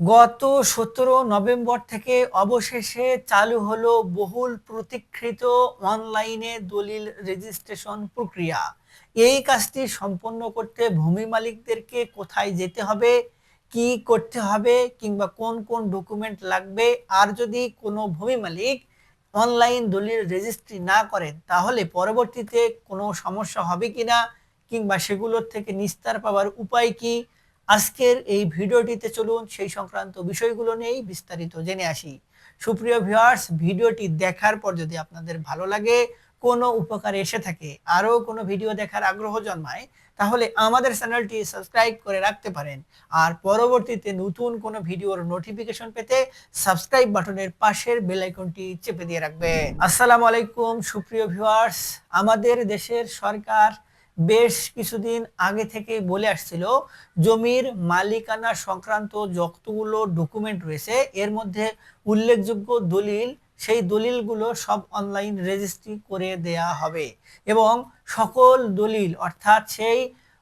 গত সতেরো নভেম্বর থেকে অবশেষে চালু হলো বহুল প্রতীক্ষিত অনলাইনে দলিল রেজিস্ট্রেশন প্রক্রিয়া। এই কাজটি সম্পন্ন করতে ভূমি মালিকদেরকে কোথায় যেতে হবে, কি করতে হবে, কিংবা কোন কোন ডকুমেন্ট লাগবে, আর যদি কোনো ভূমি মালিক অনলাইন দলিল রেজিস্ট্রি না করেন, তাহলে পরবর্তীতে কোনো সমস্যা হবে কিনা, কিংবা সেগুলোর থেকে নিস্তার পাওয়ার উপায় কি আজকের এই ভিডিওটিতে চলুন সেই সংক্রান্ত বিষয়গুলো নিয়েই বিস্তারিত জেনে আসি। সুপ্রিয় ভিউয়ার্স ভিডিওটি দেখার পর যদি আপনাদের ভালো লাগে, কোনো উপকার এসে থাকে, আরও কোনো ভিডিও দেখার আগ্রহ জন্মায়, তাহলে আমাদের চ্যানেলটি সাবস্ক্রাইব করে রাখতে পারেন। আর পরবর্তীতে নতুন কোনো ভিডিওর নোটিফিকেশন পেতে সাবস্ক্রাইব বাটনের পাশের বেল আইকনটি চেপে দিয়ে রাখবেন। আসসালামু আলাইকুম, সুপ্রিয় ভিউয়ার্স আমাদের দেশের সরকার বেশ কিছুদিন আগে থেকে বলে আসছিল, জমির মালিকানা সংক্রান্ত যতগুলো ডকুমেন্ট রয়েছে, এর মধ্যে উল্লেখযোগ্য দলিল, সেই দলিলগুলো সব অনলাইন রেজিস্ট্রি করে দেয়া হবে। এবং সকল দলিল, অর্থাৎ সেই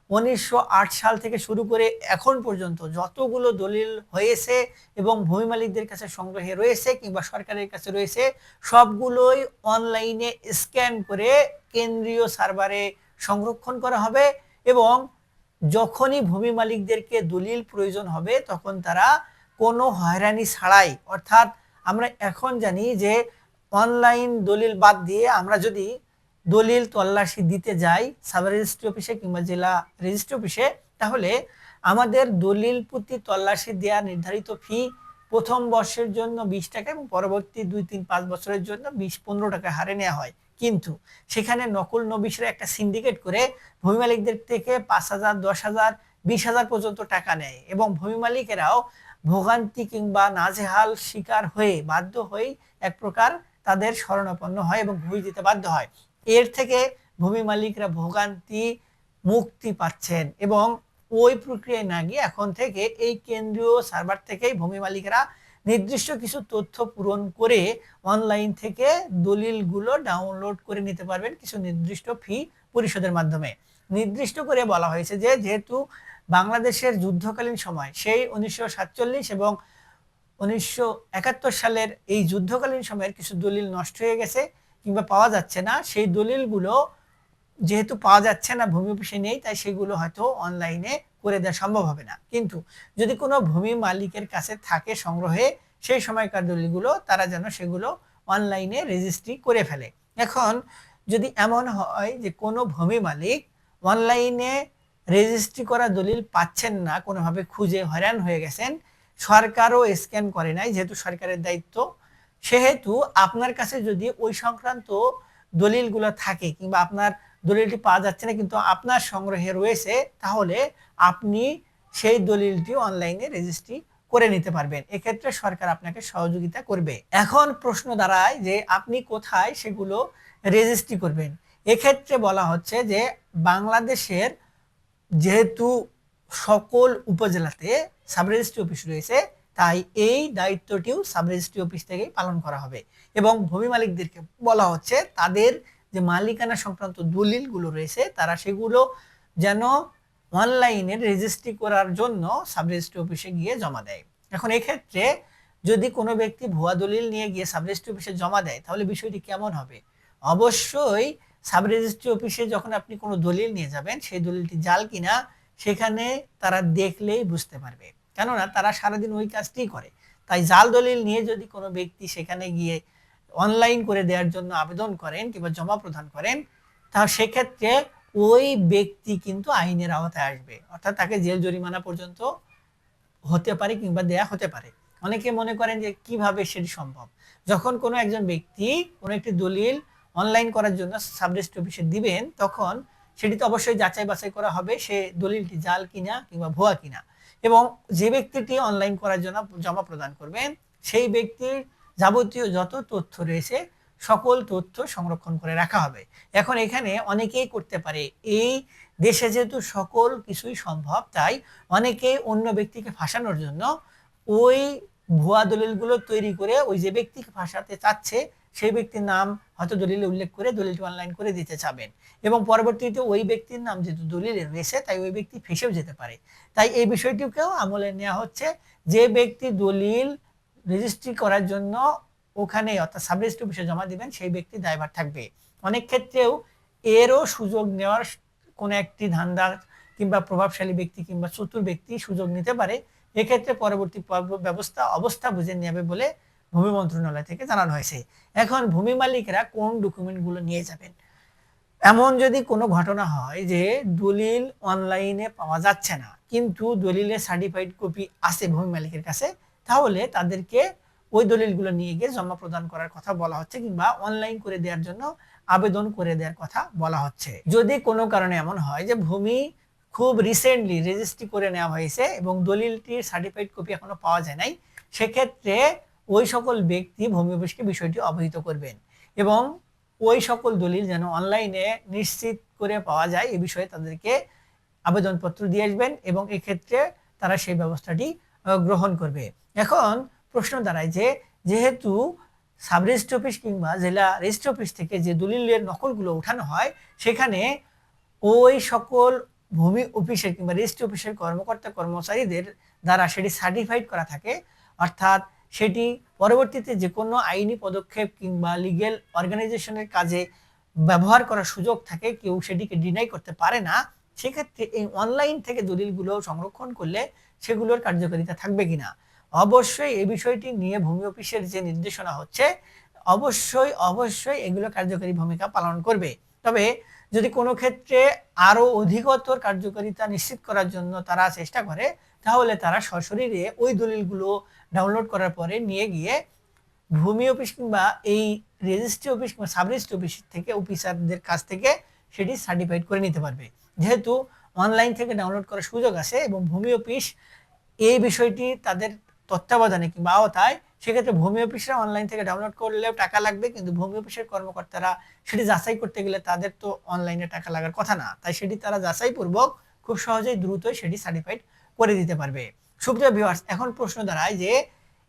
উনিশশো আট সাল থেকে শুরু করে এখন পর্যন্ত যতগুলো দলিল হয়েছে এবং ভূমি মালিকদের কাছে সংগ্রহে রয়েছে কিংবা সরকারের কাছে রয়েছে, সবগুলোই অনলাইনে স্ক্যান করে কেন্দ্রীয় সার্ভারে সংরক্ষণ করা হবে এবং যখনই ভূমি মালিকদেরকে দলিল প্রয়োজন হবে, তখন তারা কোনো হয়রানি ছাড়াই, অর্থাৎ আমরা এখন জানি যে অনলাইন দলিল বাদ দিয়ে আমরা যদি দলিল তল্লাশি দিতে যাই সাব রেজিস্ট্রি অফিসে কিংবা জেলা রেজিস্ট্রি অফিসে, তাহলে আমাদের দলিল প্রতি তল্লাশি দেওয়া নির্ধারিত ফি প্রথম বর্ষের জন্য বিশ টাকা এবং পরবর্তী দুই, তিন, পাঁচ বছরের জন্য বিশ, পনেরো টাকা হারে নেওয়া হয়। কিন্তু সেখানে নকল নবিশরা একটা সিন্ডিকেট করে ভূমি মালিকদের থেকে পাঁচ হাজার, দশ হাজার, বিশ হাজার পর্যন্ত টাকা নেয় এবং ভূমি মালিকেরাও ভোগান্তি কিংবা নাজেহাল শিকার হয়ে বাধ্য হয়ে এক প্রকার তাদের শরণাপন্ন হয় এবং ভূমি দিতে বাধ্য হয়। এর থেকে ভূমি মালিকরা ভোগান্তি মুক্তি পাচ্ছেন এবং ওই প্রক্রিয়ায় না গিয়ে এখন থেকে এই কেন্দ্রীয় সার্ভার থেকেই ভূমি মালিকেরা নির্দিষ্ট কিছু তথ্য পূরণ করে অনলাইন থেকে দলিলগুলো ডাউনলোড করে নিতে পারবেন কিছু নির্দিষ্ট ফি পরিশোধের মাধ্যমে। নির্দিষ্ট করে বলা হয়েছে যে, যেহেতু বাংলাদেশের যুদ্ধকালীন সময়, সেই উনিশশো সাতচল্লিশ এবং উনিশশো একাত্তর সালের এই যুদ্ধকালীন সময়ের কিছু দলিল নষ্ট হয়ে গেছে কিংবা পাওয়া যাচ্ছে না, সেই দলিলগুলো যেহেতু পাওয়া যাচ্ছে না, ভূমি অফিসে নেই, তাই সেগুলো হয়তো অনলাইনে করে দেওয়া সম্ভব হবে না। কিন্তু যদি কোনো ভূমি মালিকের কাছে থাকে সংগ্রহে, সেই সময়কার দলিলগুলো তারা যেন সেগুলো অনলাইনে রেজিস্ট্রি করে ফেলে। এখন যদি এমন হয় যে কোনো ভূমি মালিক অনলাইনে রেজিস্ট্রি করা দলিল পাচ্ছেন না, কোনোভাবে খুঁজে হয়রান হয়ে গেছেন, সরকারও স্ক্যান করে নাই, যেহেতু সরকারের দায়িত্ব, সেহেতু আপনার কাছে যদি ওই সংক্রান্ত দলিলগুলো থাকে কিংবা আপনার দলিলটি পাওয়া যাচ্ছে না, কিন্তু আপনার সংগ্রহে রয়েছে, তাহলে আপনি সেই দলিলটি অনলাইনে রেজিস্ট্রি করে নিতে পারবেন। এক্ষেত্রে সরকার আপনাকে সহযোগিতা করবে। এখন প্রশ্ন দাঁড়ায় যে আপনি কোথায় সেগুলো রেজিস্ট্রি করবেন। এক্ষেত্রে বলা হচ্ছে যে বাংলাদেশের যেহেতু সকল উপজেলাতে সাব রেজিস্ট্রি অফিস রয়েছে, তাই এই দায়িত্বটিও সাব রেজিস্ট্রি অফিস থেকেই পালন করা হবে। এবং ভূমি মালিকদেরকে বলা হচ্ছে তাদের যে মালিকানা সংক্রান্ত দলিলগুলো রয়েছে, তারা সেগুলো যেন অনলাইনে রেজিস্ট্রি করার জন্য সাব রেজিস্ট্রি অফিসে গিয়ে জমা দেয়। এখন এক্ষেত্রে যদি কোনো ব্যক্তি ভুয়া দলিল নিয়ে গিয়ে সাব রেজিস্ট্রি অফিসে জমা দেয়, তাহলে বিষয়টি কেমন হবে? অবশ্যই সাব রেজিস্ট্রি অফিসে যখন আপনি কোনো দলিল নিয়ে যাবেন, সেই দলিলটি জাল কিনা, সেখানে তারা দেখলেই বুঝতে পারবে। কেননা তারা সারাদিন ওই কাজটি করে। তাই জাল দলিল নিয়ে যদি কোনো ব্যক্তি সেখানে গিয়ে অনলাইন করে দেওয়ার জন্য আবেদন করেন কিংবা জমা প্রদান করেন, তা সেক্ষেত্রে ওই ব্যক্তি কিন্তু আইনের আওতায় আসবে। অর্থাৎ তাকে জেল জরিমানা পর্যন্ত হতে পারে কিংবা দেয়া হতে পারে। অনেকে মনে করেন যে কীভাবে সেটি সম্ভব? যখন কোনো একজন ব্যক্তি কোনো একটি দলিল অনলাইন করার জন্য সাবরেজিস্ট্রি অফিসে দিবেন, তখন সেটি তো অবশ্যই যাচাই বাছাই করা হবে সে দলিলটি জাল কিনা কিংবা ভুয়া কিনা। এবং যে ব্যক্তিটি অনলাইন করার জন্য জমা প্রদান করবেন, সেই ব্যক্তির যাবতীয় যত তথ্য রয়েছে, সকল তথ্য সংরক্ষণ করে রাখা হবে। এখন এখানে অনেকেই করতে পারে। এই দেশে যেহেতু সকল কিছুই সম্ভব, তাই অনেকেই অন্য ব্যক্তিকে ফাঁসানোর জন্য ওই ভুয়া দলিলগুলো তৈরি করে ওই যে ব্যক্তিকে ফাঁসাতে চাচ্ছে, সেই ব্যক্তির নাম হয়তো দলিলে উল্লেখ করে দলিলটি অনলাইন করে দিতে চাবেন। এবং পরবর্তীতে ওই ব্যক্তির নাম যেহেতু দলিলে রয়েছে, তাই ওই ব্যক্তি ফেসেও যেতে পারে। তাই এই বিষয়টিকেও আমলে নেওয়া হচ্ছে যে ব্যক্তি দলিল রেজিস্ট্রি করার জন্য ওখানে অর্থাৎ সাব রেজিস্ট্রি অফিসে জমা দিবেন, সেই ব্যক্তি দায়ভার থাকবে। অনেক ক্ষেত্রেও এরও সুযোগ নেওয়ার কোনো একটি ধান্দা কিংবা প্রভাবশালী ব্যক্তি কিংবা চতুর ব্যক্তি সুযোগ নিতে পারে। এক্ষেত্রে পরবর্তী ব্যবস্থা, অবস্থা বুঝে নেবে বলে ভূমি মন্ত্রণালয় থেকে জানানো হয়েছে। এখন ভূমি মালিকরা কোন ডকুমেন্টগুলো নিয়ে যাবেন? এমন যদি কোনো ঘটনা হয় যে দলিল অনলাইনে পাওয়া যাচ্ছে না, কিন্তু দলিলের সার্টিফাইড কপি আছে ভূমি মালিকের কাছে তাহলে তাদেরকে ওই দলিলগুলো নিয়ে গিয়ে জমা প্রদান করার কথা বলা হচ্ছে কিংবা অনলাইন করে দেওয়ার জন্য আবেদন করে দেওয়ার কথা বলা হচ্ছে। যদি কোনো কারণে এমন হয় যে ভূমি খুব রিসেন্টলি রেজিস্ট্রি করে নেওয়া হয়েছে এবং দলিলটির সার্টিফাইড কপি এখনও পাওয়া যায় নাই, সেক্ষেত্রে ওই সকল ব্যক্তি ভূমি অফিসকে বিষয়টি অবহিত করবেন এবং ওই সকল দলিল যেন অনলাইনে নিশ্চিত করে পাওয়া যায়, এ বিষয়ে তাদেরকে আবেদনপত্র দিয়ে আসবেন এবং এক্ষেত্রে তারা সেই ব্যবস্থাটি গ্রহণ করবে। এখন প্রশ্ন দাঁড়ায় যে, যেহেতু সাব রেজিস্ট্রি অফিস কিংবা জেলা রেজিস্ট্রি অফিস থেকে যে দলিলের নকলগুলো উঠানো হয়, সেখানে ওই সকল ভূমি অফিসের কিংবা রেজিস্ট্রি অফিসের কর্মকর্তা কর্মচারীদের দ্বারা সেটি সার্টিফাইড করা থাকে। অর্থাৎ সেটি পরবর্তীতে যে কোনো আইনি পদক্ষেপ কিংবা লিগেল অর্গানাইজেশনের কাজে ব্যবহার করার সুযোগ থাকে, কেউ সেটিকে ডিনাই করতে পারে না। সেক্ষেত্রে এই অনলাইন থেকে দলিলগুলো সংরক্ষণ করলে সেগুলোর কার্যকারিতা থাকবে কিনা? অবশ্যই এই বিষয়টি নিয়ে ভূমি অফিসের যে নির্দেশনা হচ্ছে, অবশ্যই অবশ্যই এগুলো কার্যকরী ভূমিকা পালন করবে। তবে যদি কোনো ক্ষেত্রে আরও অধিকতর কার্যকারিতা নিশ্চিত করার জন্য তারা চেষ্টা করে, তাহলে তারা সশরীরে ওই দলিলগুলো ডাউনলোড করার পরে নিয়ে গিয়ে ভূমি অফিস কিংবা এই রেজিস্ট্রি অফিস কিংবা সাব রেজিস্ট্রি অফিস থেকে অফিসারদের কাছ থেকে সেটি সার্টিফাইড করে নিতে পারবে। যেহেতু অনলাইন থেকে ডাউনলোড করার সুযোগ আছে এবং ভূমি অফিস এই বিষয়টি তাদের তত্ত্বাবধানে কিংবা আওতায়, সেক্ষেত্রে ভূমি অফিসরা অনলাইন থেকে ডাউনলোড করলেও টাকা লাগবে, কিন্তু ভূমি অফিসের কর্মকর্তারা সেটি যাচাই করতে গেলে তাদের তো অনলাইনে টাকা লাগার কথা না। তাই সেটি তারা যাচাই পূর্বক খুব সহজেই দ্রুতই সেটি সার্টিফাইড করে দিতে পারবে। সুপ্রিয় ভিউয়ার্স এখন প্রশ্ন দাঁড়ায় যে,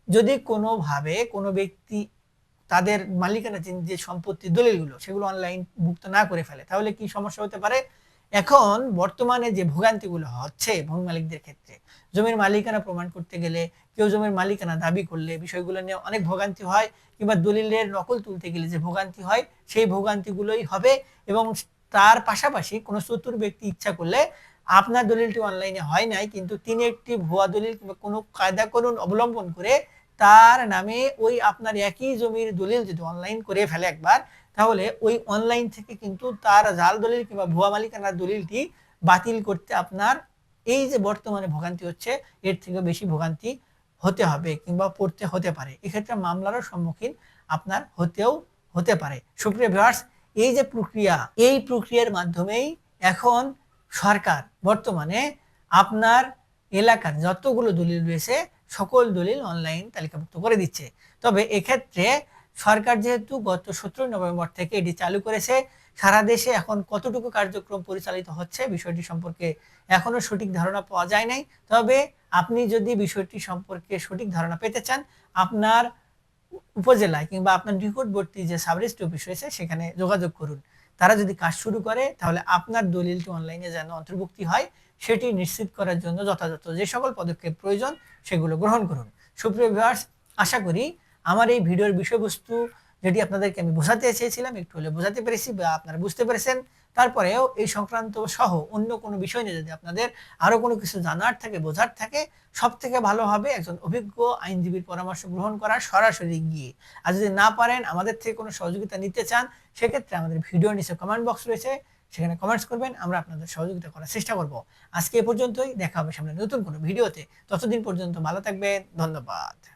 যদি কোনোভাবে কোনো ব্যক্তি তাদের মালিকানাধীন যে সম্পত্তি দলিলগুলো, সেগুলো অনলাইন মুক্ত না করে ফেলে, তাহলে কি সমস্যা হতে পারে? এখন বর্তমানে যে ভোগান্তিগুলো হচ্ছে ভূমি মালিকদের ক্ষেত্রে, জমির মালিকানা প্রমাণ করতে গেলে কেউ জমির মালিকানা দাবি করলে বিষয়গুলো নিয়ে অনেক ভোগান্তি হয় কিংবা দলিলের নকল তুলতে গেলে যে ভোগান্তি হয়, সেই ভোগান্তিগুলোই হবে এবং তার পাশাপাশি কোনো চতুর ব্যক্তি ইচ্ছা করলে আপনার দলিলটি অনলাইনে হয় নাই, কিন্তু তিনি একটি ভুয়া দলিল কিংবা কোনো কায়দা করুন অবলম্বন করে তার নামে ওই আপনার একই জমির দলিল যদি অনলাইন করে ফেলে একবার তাহলে ওই অনলাইন থেকে কিন্তু তার জাল দলিল কিংবা ভুয়া মালিকানার দলিলটি বাতিল করতে আপনার এই যে বর্তমানে ভোগান্তি হচ্ছে, এর থেকে বেশি ভোগান্তি হতে হবে কিংবা পড়তে হতে পারে। এক্ষেত্রে মামলারও সম্মুখীন আপনার হতেও হতে পারে। সুপ্রিয় ভিউয়ার্স এই যে প্রক্রিয়া, এই প্রক্রিয়ার মাধ্যমেই এখন সরকার বর্তমানে আপনার এলাকার যতগুলো দলিল রয়েছে, সকল দলিল অনলাইন তালিকাভুক্ত করে দিচ্ছে। তবে এক্ষেত্রে সরকার যেহেতু গত সতেরোই নভেম্বর থেকে এটি চালু করেছে, সারা দেশে এখন কতটুকু কার্যক্রম পরিচালিত হচ্ছে বিষয়টি সম্পর্কে এখনও সঠিক ধারণা পাওয়া যায় নাই। তবে আপনি যদি বিষয়টি সম্পর্কে সঠিক ধারণা পেতে চান, আপনার উপজেলায় কিংবা আপনার নিকটবর্তী যে সাব রেজিস্ট্রি অফিস রয়েছে, সেখানে যোগাযোগ করুন। তারা যদি কাজ শুরু করে, তাহলে আপনার দলিলটি অনলাইনে যেন অন্তর্ভুক্তি হয়, সেটি নিশ্চিত করার জন্য যথাযথ যে সকল পদক্ষেপ প্রয়োজন, সেগুলো গ্রহণ করুন। সুপ্রিয় ভিউয়ার্স, আশা করি আমার এই ভিডিওর বিষয়বস্তু যেটি আপনাদেরকে আমি বোঝাতে চেয়েছিলাম, একটু হলে বোঝাতে পেরেছি বা আপনারা বুঝতে পেরেছেন। তারপরেও এই সংক্রান্ত সহ অন্য কোনো বিষয় নিয়ে যদি আপনাদের আরও কোনো কিছু জানার থাকে, বোঝার থাকে সব থেকে ভালো হবে একজন অভিজ্ঞ আইনজীবীর পরামর্শ গ্রহণ করা সরাসরি গিয়ে। আর যদি না পারেন, আমাদের থেকে কোনো সহযোগিতা নিতে চান, সেক্ষেত্রে আমাদের ভিডিওর নিচে কমেন্ট বক্স রয়েছে, সেখানে কমেন্টস করবেন, আমরা আপনাদের সহযোগিতা করার চেষ্টা করব। আজকে এ পর্যন্তই, দেখা হবে সামনে নতুন কোনো ভিডিওতে। ততদিন পর্যন্ত ভালো থাকবেন, ধন্যবাদ।